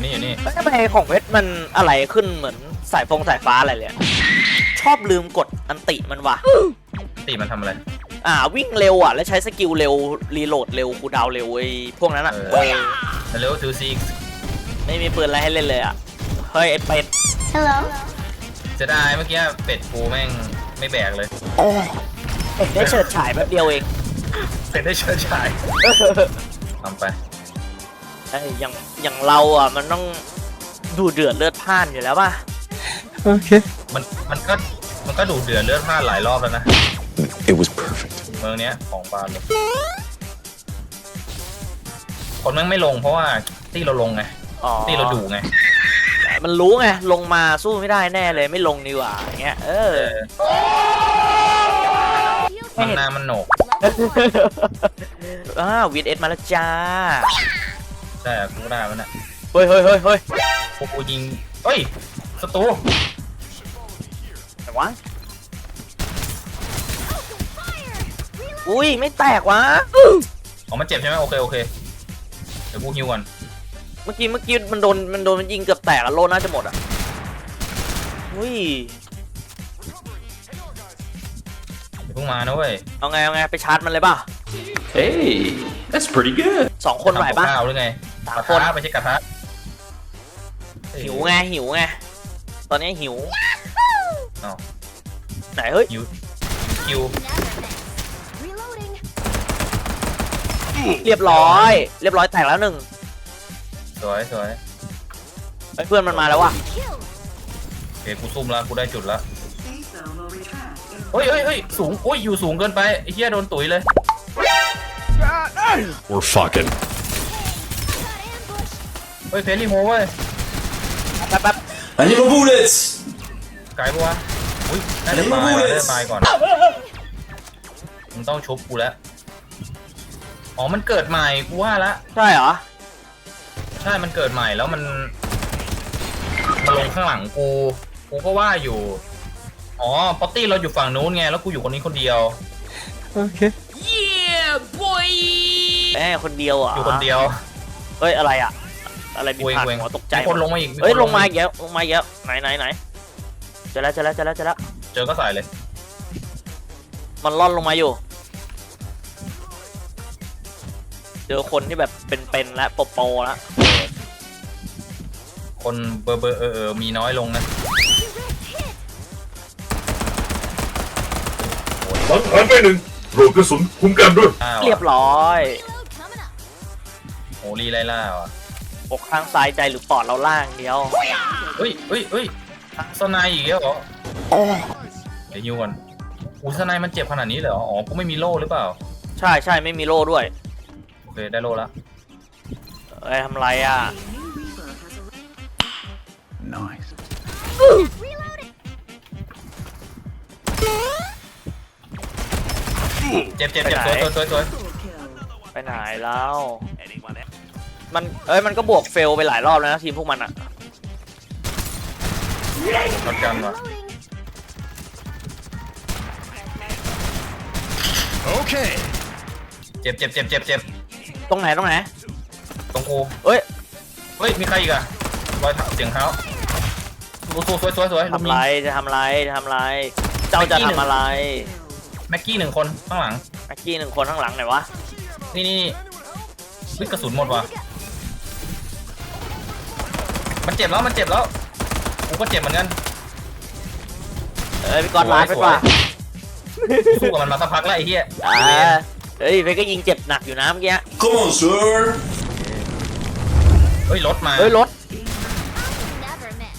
อยู่นี่อยู่นี่แล้วทำไมของเพชรมันอะไรขึ้นเหมือนสายฟงสายฟ้าอะไรเลยอะชอบลืมกดอันติมันว่ะ ตีมันทำอะไร อ่าวิ่งเร็วอะ แล้วใช้สกิลเร็ว รีโหลดเร็วคูลดาวน์เร็วไอ้พวกนั้นอะเออเออเร็วทูซีไม่มีปืนอะไรให้เล่นเลยอะ เฮ้ย ไอ้เป็ด Hello. จะได้เมื่อกี้เป็ดกูแม่งไม่แบกเลยเป็ดได้เฉิดฉายแป๊บเดียวเอง เป็ดได้เชิญชายทำไป ไอ้ยอย่างอย่างเราอะมันต้องดูเดือดเลือดพล่านอยู่แล้วป่ะ Okay. มันมันก็มันก็ดูเดือดเลือดพลาดหลายรอบแล้วนะ It was perfect. เมืองเนี้ยของบานเลยคนแม่งไม่ลงเพราะว่าที่เราลงไงอ๋อที่เราดูไง มันรู้ไงลงมาสู้ไม่ได้แน่เลยไม่ลงดีกว่าอย่างเงี้ยเออ เออมันหนามันโหนกอ่าวีดเอสมาแล้วจ้า ใช่อะกูได้มันอะเฮ้ยเฮ้ยเฮ้ยเฮ้ยกูกูยิงเอ้ยศัตรูไหนวะอุ้ยไม่แตกวะอ๋อมันเจ็บใช่ไหมโอเคโอเคเดี๋ยวกูฮิวก่อนเมื่อกี้เมื่อกี้มันโดนมันโดนมันยิงเกือบแตกอะโลน่าจะหมดอะอุ้ยเดี๋ยวเพิ่งมานะเว้ยเอาไงเอาไงไปชาร์จมันเลยป่ะ Hey, that's pretty good. สองคนไหวป่ะทำกับข้าวหรือไง สามกระคนทะไม่ใช่กระทะหิวไงหิวไงตอนนี้หิวอ้าวไหนเฮ้ยหิวคิว Reloading. เรียบร้อย เรียบร้อยแตกแล้วหนึ่งสวยสวยเฮ้ยเพื่อนมันมาแล้วว่ะ Kill. โอเคกูซุ่มแล้วกูได้จุดแล้วเฮ้ยเฮ้ยเฮ้ยสูงโอ้ยอยู่สูงเกินไปไอ้เหี้ยโดนตุ๋ยเลย We're fucking. Got ambush. เฮ้ยเฟรลี่โฮเว้ยแป๊บแป๊บ I need more bullets. ไกลปะวะอุ้ยน่าจะตายว่ะน่าจะตายก่อนมึงต้องชุบกูแล้วอ๋อมันเกิดใหม่กูว่าละใช่เหรอ ใช่มันเกิดใหม่แล้วมันมาลงข้างหลังกูกูก็ว่าอยู่อ๋อปอตตี้เราอยู่ฝั่งนู้นไงแล้วกูอยู่คนนี้คนเดียว Okay. แม่คนเดียวเหรอะอยู่คนเดียว เฮ้ย อะไรอะ อะไรบินเวงผ่านเวงหัวตกใจมีคนลงมาอีกเฮ้ยคนลงมาอีกแล้วลงมาอีกแล้วไหนไหนไหนเจอแล้วเจอแล้วเจอแล้วเจอแล้วเจอก็ใส่เลย มันล่อนลงมาอยู่ เจอคนที่แบบเป็นๆแล้วโปโปๆแล้วคนเบอร์เบอร์เออเออมีน้อยลงนะสังหารไปหนึ่งโหลดกระสุนคุ้มกันด้วยอ้าวเรียบร้อย Reload coming up. โหรีไล่ล่าว่ะ อกข้างซ้ายใจหรือปอดเราล่างเดียวเฮ้ยเฮ้ยเฮ้ยสไนด์อีกแล้วเหรอเดี๋ยวยูก่อนอูสไนด์มันเจ็บขนาดนี้เลยเหรอ อ๋อ กูไม่มีโล่หรือเปล่า ใช่ใช่ไม่มีโล่ด้วย โอเค ได้โล่แล้วเอ้ยทำไรอะ Nice. Reloading. เจ็บเจ็บเจ็บสวยสวยสวยสวยไปไหนแล้ว มันเอ้ยมันก็บวกเฟลไปหลายรอบแล้วนะทีมพวกมันอะช็อตกันว่ะ Reloading. Okay. เจ็บเจ็บเจ็บเจ็บเจ็บตรงไหนตรงไหน ตรงกูเอ้ย เฮ้ย มีใครอีกอะรอยเท้าเสียงเท้ากูสวยสวยสวยทำไรจะทำไรจะทำไร เจ้าจะทำอะไรแม็กกี้หนึ่งคนข้างหลัง แม็กกี้หนึ่งคนข้างหลังไหนวะ นี่นี่นี่วิกระสุนหมดว่ะ มันเจ็บแล้วมันเจ็บแล้วกูก็เจ็บเหมือนกันเอ้ยพี่กอดไลฟ์ไปป่ะสู้กับมันมาสักพักแล้วไอ้เหี้ยอ่าเฮ้ยเพชรก็ยิงเจ็บหนักอยู่นะเมื่อกี้ Come on, sir. เฮ้ยรถมาเฮ้ยรถ Never miss.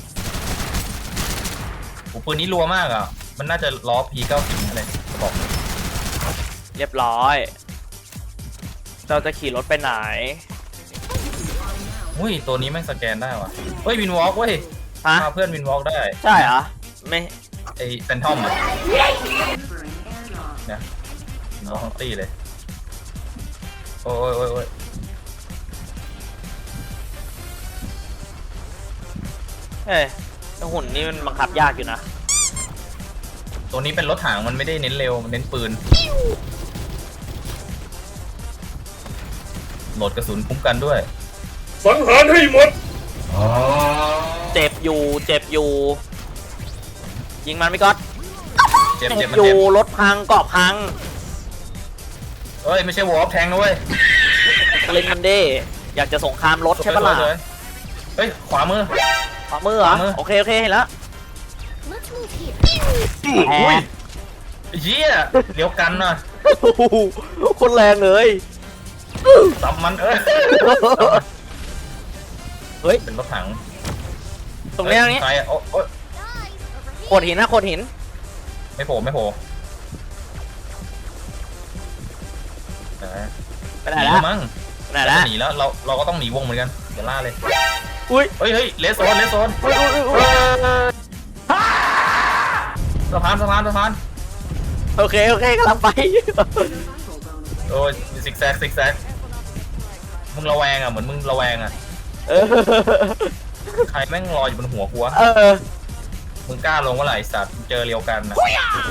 โอ้ปืนนี้รัวมากอะ มันน่าจะล้อ P90 อะไรบอกเรียบร้อยเจ้าจะขี่รถไปไหน อุ้ยตัวนี้แม่งสแกนได้ว่ะเฮ้ยวินวอล์กเว้ยฮะพาเพื่อนวินวอล์กได้ใช่เหรอไม่ไอ้แฟนทอมอะเนี่ยวินวอล์กทั้งตี้เลยโอ้ยโอ้ยโอ้ยเอ้ยแล้วหุ่นนี่มันบังคับยากอยู่นะตัวนี้เป็นรถถังมันไม่ได้เน้นเร็วมันเน้นปืนโหลดกระสุนคุ้มกันด้วย สังหารให้หมด เจ็บอยู่ เจ็บอยู่ ยิงมันไม่ก๊อตเจ็บเจ็บมันอยู่เจ็บรถพังเกาะพังเอ้ยไม่ใช่วอลแทงนะเว้ยเล่นมันเด้อยากจะสงครามรถใช่ปะล่ะสวยๆเฮ้ยขวามือ ขวามือเหรอขวามือ โอเคโอเคเห็นแล้ว Let's move here. แหอุ้ยมเยี่ยเดี๋ยวกันนะโอ้โหคนแรงเลย สับมันเอ้ย เฮ้ยเป็นรถถังตรงนี้ตรงนี้ใครอะโอ๊ยโอ๊ย Guys, over โข here. ดหินนะโขดหินไม่โผล่ไม่โผล่ไหนไปไหนหนีแล้วมั้งไปไหนแล้วหนีแล้วเราเราก็ต้องหนีวงเหมือนกันอย่าล่าเลยอุ้ยเฮ้ยเฮ้ยเลสโซนเลสโซนอุ้ยอุ้ยอุ้ยสะพานสะพานสะพานโอเคโอเคกำลังไป โอ้ยซิกแซกซิกแซกมึงระแวงอะเหมือนมึงระแวงอะ เออ ใครแม่งรออยู่บนหัวกูวะเออมึงกล้าลงว่าไหร่สัตว์เจอเรียวกันนะ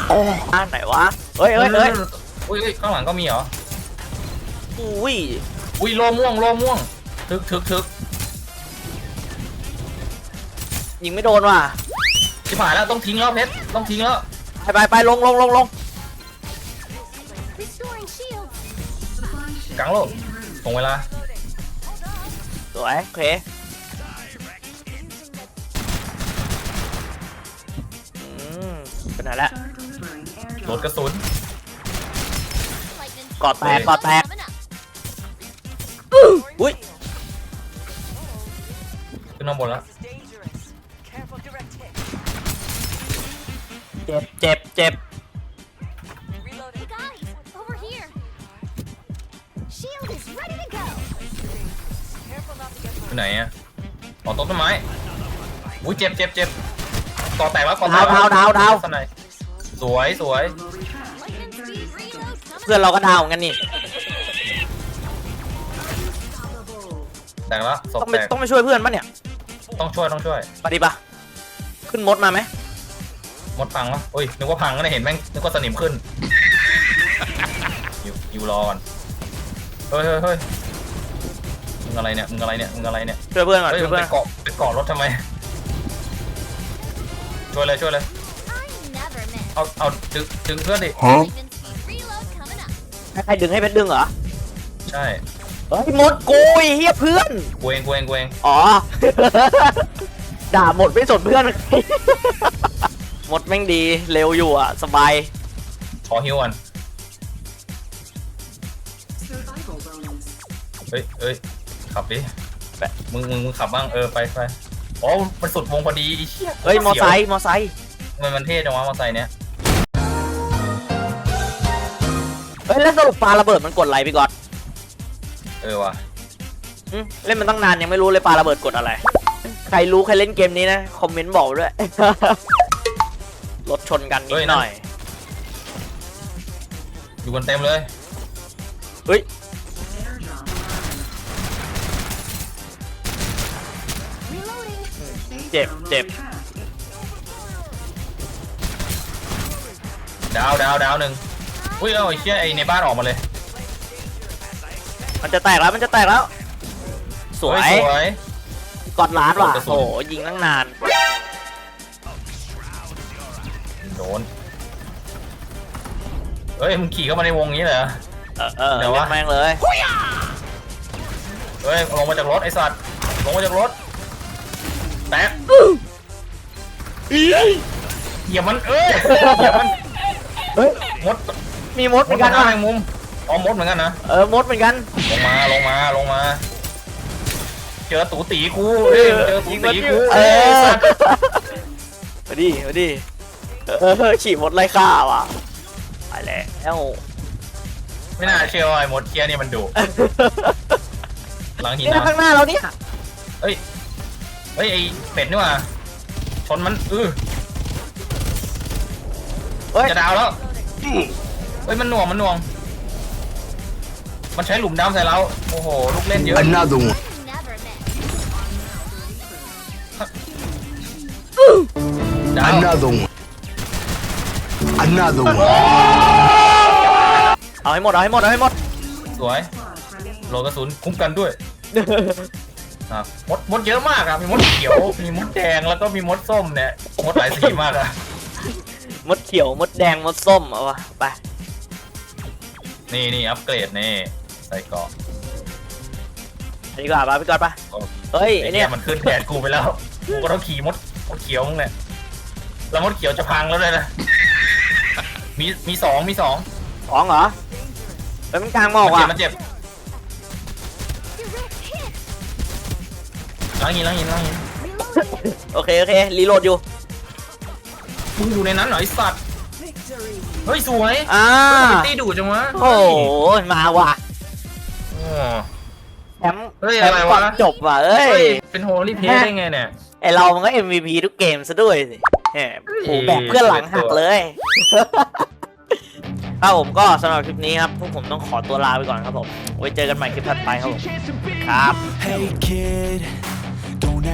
โอ้อ่านไหนวะเฮ้ยเฮ้ยเฮ้ยอุ้ยเฮ้ยข้างหลังก็มีเหรอ อุ้ยอุ้ยโลม่วงโลม่วง ทึกทึกทึกยิงไม่โดนว่ะ ที่ผ่านแล้วต้องทิ้งแล้วเพชรต้องทิ้งแล้ว ไปไปไปลงลงลงลง Restoring shields. กลางโลกส่งเวลาส วยโอเคอืมเป็นไหนแล้วโหลดกระสุน Lightning กอดแตกกอดแตก coming up. อุ้ยขึ้นข้างบนแล้วเจ็บเจ็บเจ็บ อยู่ไหนอะอ๋อต้นต้นไม้อุ้ยเจ็บเจ็บเจ็บก่อแตกแล้วก่อแตกดาวดาวดาวดาวสไนสวยสวย Lightning speed reload coming เพื่อนเราก็ดาวเหมือนกันนี่แตกแล้วศพต้องไปแตกต้องไปช่วยเพื่อนปะเนี่ยต้องช่วยต้องช่วยไปดิปะขึ้นมดมาไหมหมดพังวะอุ้ย นึกว่าพังก็ได้เห็นแม่ง นึกว่าสนิมขึ้น อยู่อยู่รอก่อนเฮ้ยเฮ้ยเฮ้ย มึงอะไรเนี่ย มึงอะไรเนี่ย มึงอะไรเนี่ยช่วยเพื่อนก่อนเฮ้ยช่วมึยงเพื่อนไปเกาะไปเกาะรถทำไม ช่วยเลยช่วยเลย I never miss. เอาเอาดึงดึงเพื่อนดิ Huh? Lightning speed reload coming up. ให้ใครดึงให้เพชรดึงเหรอใช่เฮ้ยมดกูไอ้เฮียเพื่อน กูเองกูเองกูเองอ๋อ ด่าหมดไม่สนเพื่อน หมดแม่งดีเร็วอยู่อะ สบาย ขอฮิวก่อนเฮ้ยเฮ้ย ขับดิไปมึงมึงมึงขับบ้างเออไปไปอ๋อมันสุดวงพอดีไอ้เชี่ยเฮ้ย มอไซค์ มอไซค์ทำไมมันเท่จังวะมอไซค์เนี้ยเฮ้ย แล้วสรุปปาระเบิดมันกดอะไรพี่ก๊อตเออว่ะหึเล่นมันตั้งนานยังไม่รู้เลยปาระเบิดกดอะไร ใครรู้ใครเล่นเกมนี้นะ คอมเมนต์บอกด้วย รถชนกันนิดหน่อย อยู่กันเต็มเลย เฮ้ย เจ็บเจ็บดาวดาวดาวหนึ่งอุ้ยเอาไอ้เชี่ยไอ้ในบ้านออกมาเลยมันจะแตกแล้วมันจะแตกแล้ว สวยเฮ้สวยกอดล้านว่ะกระสุนโอ้โหยิงตั้งนาน โดนเฮ้ยมึงขี่เข้ามาในวงนี้เหรอเออเออเดี๋ยววะเล่นแม่งเลยเฮ้ยลงมาจากรถไอ้สัตว์ลงมาจากรถ แตกเหยียบมันเอ้ยเหยียบมันเฮ้ยมดมีมดเหมมืดอนกักันนนะว่ะแมงมุมอ๋อมดเหมือนกันนะ เออมดเหมือนกัน ลงมาลงมาลงมา เจอตูตีกูเฮ้ยเจอตูตีกูเอเอ้ยอสัตว์มาดิมาดิเออขี่มดไล่ฆ่าว่ะไปแล้วไม่น่าเชื่อว่าไอ้มดเคียนี่มันดุหลังหินนี่นะนะข้างหน้าเราเนี่ยเฮ้ยไอ้เป็ดนี่หว่าชนมันเออเฮ้ยจะดาวแล้วเฮ้ยมันหน่วงมันหน่วง มันใช้หลุมดำใส่เราโอ้โหลูกเล่นเยอะ Another one. I never miss. ดาว Another one. Another one. เอาให้หมดเอาให้หมดเอาให้หมดสวยโหลดกระสุนคุ้มกันด้วย อะมดมดเยอะมากอะมีมดเขียว มีมดแดงแล้วก็มีมดส้มเนี่ยมดหลายสีมากอะมดเขียวมดแดงมดส้มเอาวะไปนี่นี่อัปเกรดนี่ใส่เกราะอันนี้ก่อนปะพี่กอดปะเฮ้ยไอไอเนี่เนี่ยยมันขึ้นแทนกูไปแล้วกูก็ต้องขี่มดมดเขียวมึงเนี่ยแล้วมดเขียวจะพังแล้วเลยนะมีมีสองมีสองของเหรอแล้วมันกลางหมอกมันเจ็อะบมันเจ็บ ล้างหินล้างหินล้างหิน Reloading. โอเคโอเครีโหลดอยู่มึงอยู่ในนั้นเหรอไอสัตว์เฮ้ยสวยอ่าเฮ้ยทำไมตีดูดจังวะโอ้โหมาว่ะโอ้แชมป์เฮ้ยแชมอะไรป์วะก่อนจบว่ะเอ้เฮ้ยยเป็นโฮลี่เพสได้ไงเนี่ย ไอเรามันก็ MVP ทุกเกมซะด้วยสิแหมโหแบกเพื่อนหลังหักเลย ครับผมก็สำหรับคลิปนี้ครับ พวกผมต้องขอตัวลาไปก่อนครับผม ไว้เจอกันใหม่คลิปถัดไปครับผม ครับ Hey kid,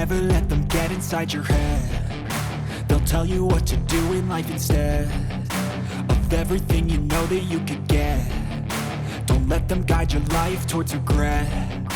don't let them get inside your head. They'll tell you what to do in life instead of everything you know that you could get. Don't let them guide your life towards regret.